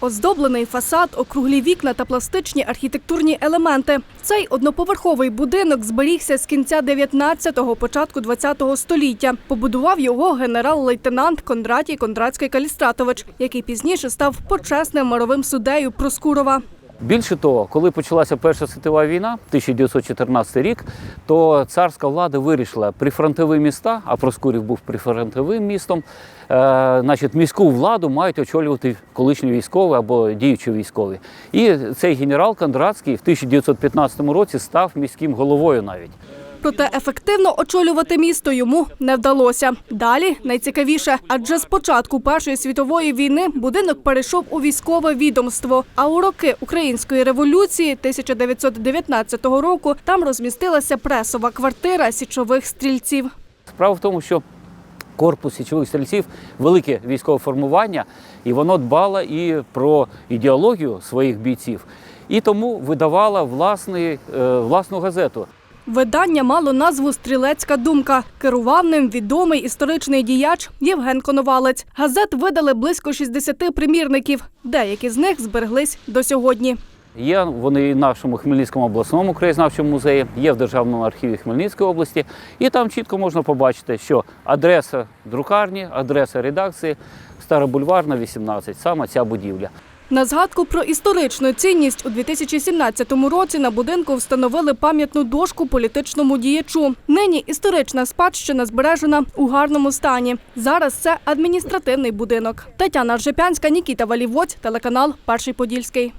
Оздоблений фасад, округлі вікна та пластичні архітектурні елементи. Цей одноповерховий будинок зберігся з кінця 19-го, початку 20-го століття. Побудував його генерал-лейтенант Кондратій Кондратський Калістратович, який пізніше став почесним мировим суддею Проскурова. Більше того, коли почалася Перша світова війна, 1914 рік, то царська влада вирішила прифронтові міста, а Проскурів був прифронтовим містом, е, значить, міську владу мають очолювати колишні військові або діючі військові. І цей генерал Кондратський в 1915 році став міським головою навіть. Проте ефективно очолювати місто йому не вдалося. Далі найцікавіше, адже з початку Першої світової війни будинок перейшов у військове відомство. А у роки Української революції 1919 року там розмістилася пресова квартира січових стрільців. Справа в тому, що корпус січових стрільців велике військове формування, і воно дбало і про ідеологію своїх бійців, і тому видавало власний, е, власну газету. Видання мало назву Стрілецька думка. Керував ним відомий історичний діяч Євген Коновалець. Газет видали близько 60 примірників. Деякі з них збереглись до сьогодні. Є вони в нашому Хмельницькому обласному краєзнавчому музеї, є в Державному архіві Хмельницької області, і там чітко можна побачити, що адреса друкарні, адреса редакції Старобульварна, 18, саме ця будівля. На згадку про історичну цінність у 2017 році на будинку встановили пам'ятну дошку політичному діячу. Нині історична спадщина збережена у гарному стані. Зараз це адміністративний будинок. Тетяна Ржепянська, Нікіта Валівоць, телеканал Перший Подільський.